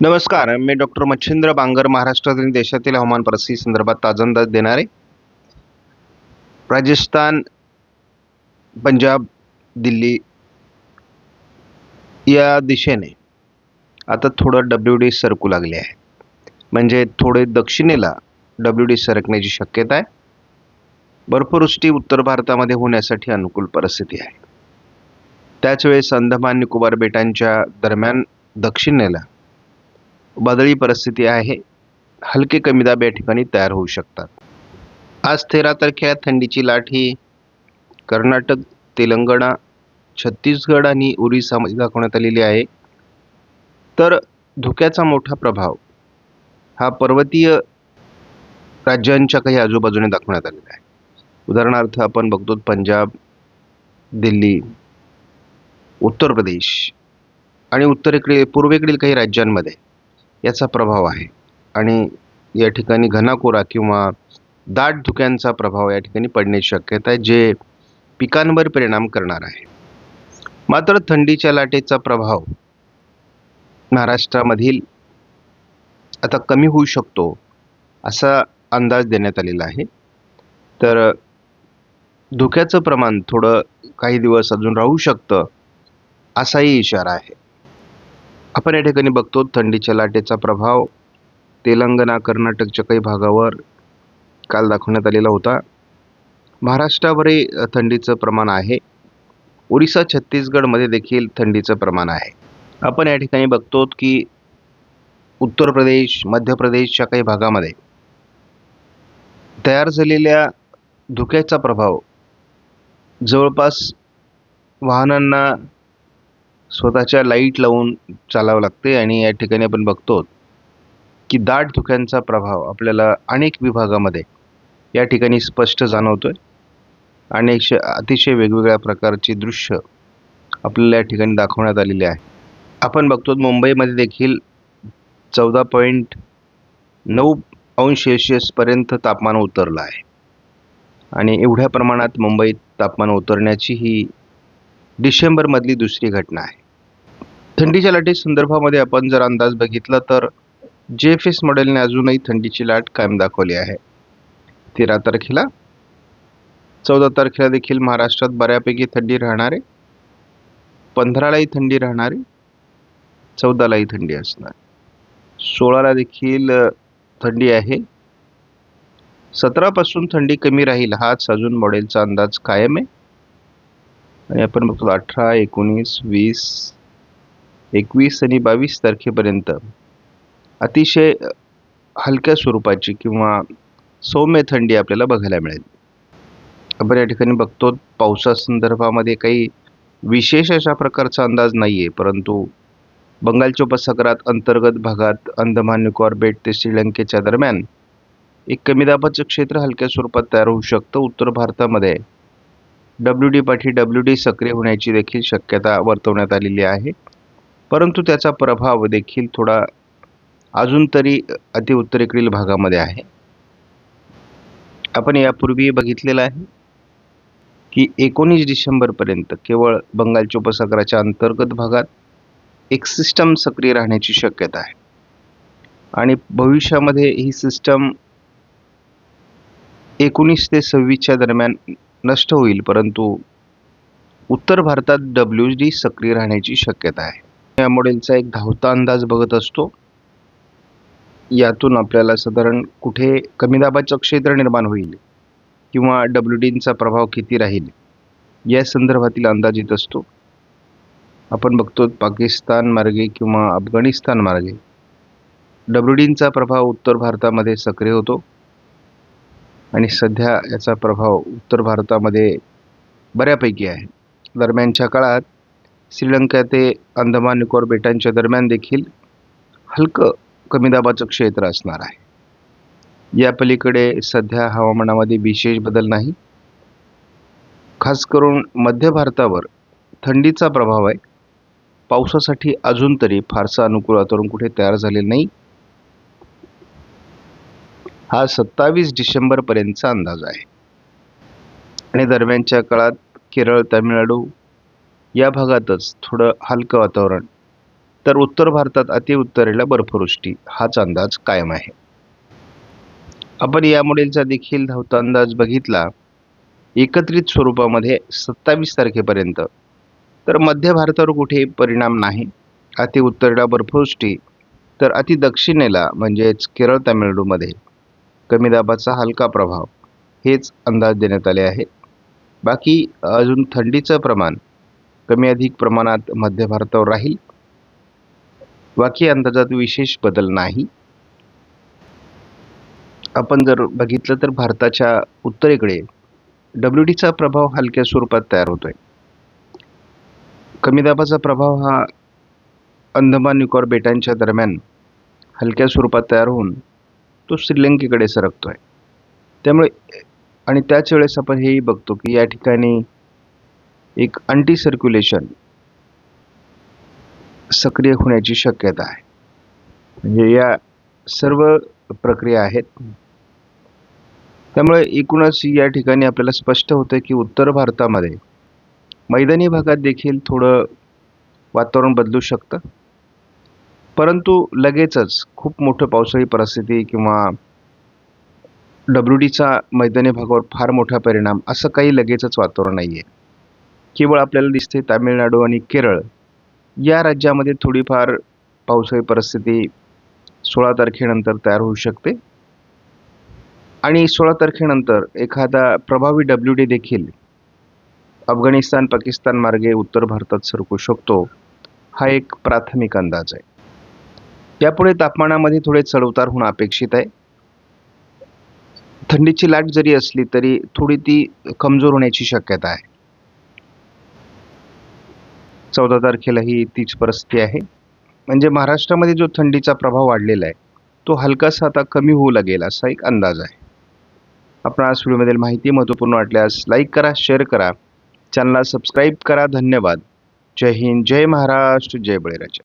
नमस्कार मी डॉक्टर मच्छिंद्र बांगर महाराष्ट्रातील देशातील हवामान परिस्थिती संदर्भात ताजा अंदाज देणारे. राजस्थान पंजाब दिल्ली या दिशेने आता थोडं डब्ल्यू डी सरकू लागले आहे. म्हणजे थोडे दक्षिणेला डब्ल्यू डी सरकण्याची शक्यता आहे. बर्फवृष्टी उत्तर भारतामध्ये होण्यासाठी अनुकूल परिस्थिती आहे. त्याच वेळेस अंदमान निकोबार बेटांच्या दरम्यान दक्षिणेला वादळी परिस्थिती आहे. हलके कमी दाब या ठिकाणी तयार होऊ शकतात. आज तेरा तारखेला थंडीची लाट ही कर्नाटक तेलंगणा छत्तीसगड आणि ओरिसामध्ये दाखवण्यात आलेली आहे. तर धुक्याचा मोठा प्रभाव हा पर्वतीय राज्यांच्या काही आजूबाजूने दाखवण्यात आलेला आहे. उदाहरणार्थ आपण बघतो पंजाब दिल्ली उत्तर प्रदेश आणि उत्तरेकडे पूर्वेकडील काही राज्यांमध्ये याचा प्रभाव आहे. आणि या ठिकाणी घनाकोरा किंवा दाट धुक्यांचा प्रभाव या ठिकाणी पडण्याची शक्यता आहे जे पिकांवर परिणाम करणार आहे. मात्र थंडीच्या लाटेचा प्रभाव महाराष्ट्रामधील आता कमी होऊ शकतो असा अंदाज देण्यात आलेला आहे. तर धुक्याचं प्रमाण थोडं काही दिवस अजून राहू शकतं असाही इशारा आहे. आपण या ठिकाणी बघतो थंडीच्या लाटेचा प्रभाव तेलंगणा कर्नाटकच्या काही भागावर काल दाखवण्यात आलेला होता. महाराष्ट्रावरही थंडीचं प्रमाण आहे. ओरिसा छत्तीसगडमध्ये देखील थंडीचं प्रमाण आहे. आपण या ठिकाणी बघतो की उत्तर प्रदेश मध्य प्रदेशच्या काही भागामध्ये तयार झालेल्या धुक्याचा प्रभाव जवळपास वाहनांना स्वतःच्या लाइट लावून चालावं लागते आणि या ठिकाणी आपण बघतो की दाट धुक्यांचा प्रभाव आपल्याला अनेक विभागामध्ये या ठिकाणी स्पष्ट जाणवतो आहे अनेक श- अतिशय वेगवेगळ्या प्रकारची दृश्य आपल्याला या ठिकाणी दाखवण्यात आलेली आहे. आपण बघतो मुंबईमध्ये देखील चौदा पॉईंट नऊ अंश सेल्शियसपर्यंत तापमान उतरलं आहे. आणि एवढ्या प्रमाणात मुंबईत तापमान उतरण्याची ही डिसेंबरमधली दुसरी घटना आहे. थंडीच्या लाटी संदर्भामध्ये आपण जर अंदाज बघितला तर जे एफ एस मॉडेलने अजूनही थंडीची लाट कायम दाखवली आहे. तेरा तारखेला? चौदा तारखेला देखील महाराष्ट्रात बऱ्यापैकी थंडी राहणार आहे पंधरालाही थंडी राहणारी चौदालाही थंडी असणार. सोळाला देखील थंडी आहे. सतरापासून थंडी कमी राहील हाच अजून मॉडेलचा अंदाज कायम आहे. आणि आपण बघतो अठरा एकोणीस वीस एकवीस आणि बावीस तारखेपर्यंत अतिशय हलक्या स्वरूपाची किंवा सौम्य थंडी आपल्याला बघायला मिळेल. आपण या ठिकाणी बघतो पावसासंदर्भामध्ये काही विशेष अशा प्रकारचा अंदाज नाही आहे परंतु बंगालच्या उपसागरात अंतर्गत भागात अंदमान निकोबार बेट ते श्रीलंकेच्या दरम्यान एक कमी दाबाचं क्षेत्र हलक्या स्वरूपात तयार होऊ शकतं. उत्तर भारतामध्ये डब्ल्यू डी पाठी डब्ल्यू डी सक्रिय होण्याची देखील शक्यता वर्तवण्यात आलेली आहे. परंतु त्याचा प्रभाव देखील थोडा अजून तरी अतिउत्तरेकडील भागामध्ये आहे. आपण यापूर्वी बघितलेलं आहे की एकोणीस डिसेंबरपर्यंत केवळ बंगालच्या उपसागराच्या अंतर्गत भागात एक सिस्टम सक्रिय राहण्याची शक्यता आहे. आणि भविष्यामध्ये ही सिस्टम एकोणीस ते सव्वीसच्या दरम्यान नष्ट होईल परंतु उत्तर भारतात डब्ल्यू डी सक्रिय राहण्याची शक्यता आहे. या मॉडेलचा एक धावता अंदाज बघत असतो. यातून आपल्याला साधारण कुठे कमी दाबाचं क्षेत्र निर्माण होईल किंवा डब्ल्यू डींचा प्रभाव किती राहील या संदर्भातील अंदाज येत असतो. आपण बघतो पाकिस्तान मार्गे किंवा अफगाणिस्तान मार्गे डब्ल्यू डींचा प्रभाव उत्तर भारतामध्ये सक्रिय होतो. आणि सध्या याचा प्रभाव उत्तर भारतामध्ये बऱ्यापैकी आहे. दरम्यानच्या काळात श्रीलंका ते अंदमान निकोबार बेटांच्या दरम्यान देखील हलकं कमी दाबाचं क्षेत्र असणार आहे. या पलीकडे सध्या हवामानामध्ये विशेष बदल नाही. खास करून मध्य भारतावर थंडीचा प्रभाव आहे. पावसासाठी अजून तरी फारसं अनुकूल वातावरण कुठे तयार झालेलं नाही. हा सत्तावीस डिसेंबरपर्यंतचा अंदाज आहे. आणि दरम्यानच्या काळात केरळ तामिळनाडू या भागातच थोडं हलकं वातावरण तर उत्तर भारतात अतिउत्तरेला बर्फवृष्टी हाच अंदाज कायम आहे. आपण या मॉडेलचा देखील धावता अंदाज बघितला एकत्रित स्वरूपामध्ये सत्तावीस तारखेपर्यंत तर मध्य भारतावर कुठे परिणाम नाही. अति उत्तरेला बर्फवृष्टी तर अति दक्षिणेला म्हणजेच केरळ तामिळनाडूमध्ये कमी दाबाचा हलका प्रभाव. हेच अंदाज देण्यात आले आहेत बाकी अजून थंडीचं प्रमाण कमी अधिक प्रमाणात मध्य भारतावर राहील. बाकी अंदाजात विशेष बदल नाही. आपण जर बघितलं तर भारताच्या उत्तरेकडे डब्ल्यू डीचा प्रभाव हलक्या स्वरूपात तयार होतोय. कमी दाबाचा प्रभाव हा अंदमान निकोबार बेटांच्या दरम्यान हलक्या स्वरूपात तयार होऊन तो श्रीलंकेकडे सरकतोय. त्यामुळे आणि त्याच वेळेस आपण हेही बघतो की या ठिकाणी एक अँटी सर्क्युलेशन सक्रिय होण्याची शक्यता आहे. म्हणजे या सर्व प्रक्रिया आहेत. त्यामुळे एकूणच या ठिकाणी आपल्याला स्पष्ट होतं की उत्तर भारतामध्ये मैदानी भागात देखील थोडं वातावरण बदलू शकतं. परंतु लगेचच खूप मोठं पावसाळी परिस्थिती किंवा डब्ल्यू डीचा मैदानी भागावर फार मोठा परिणाम असं काही लगेचच वातावरण नाही आहे केवळ आपल्याला दिसते तामिळनाडू आणि केरळ. या राज्यामध्ये थोडीफार पावसाळी परिस्थिती सोळा तारखेनंतर तयार होऊ शकते. आणि सोळा तारखेनंतर एखादा प्रभावी डब्ल्यू डी देखील अफगाणिस्तान पाकिस्तान मार्गे उत्तर भारतात सरकू शकतो हा एक प्राथमिक अंदाज आहे. यापुढे तापमानामध्ये थोडे चढउतार होणं अपेक्षित आहे. थंडीची लाट जरी असली तरी थोडी ती कमजोर होण्याची शक्यता आहे. चौदा तारखेलाही तीच परिस्थिती आहे. म्हणजे महाराष्ट्रामध्ये जो थंडीचा प्रभाव वाढलेला आहे तो हलकासा आता कमी होऊ लागेल असा एक अंदाज आहे. आपण आज व्हिडिओमधील माहिती महत्त्वपूर्ण वाटल्यास लाईक करा शेअर करा. चॅनलला सबस्क्राईब करा. धन्यवाद. जय हिंद. जय महाराष्ट्र. जय बळीराजा.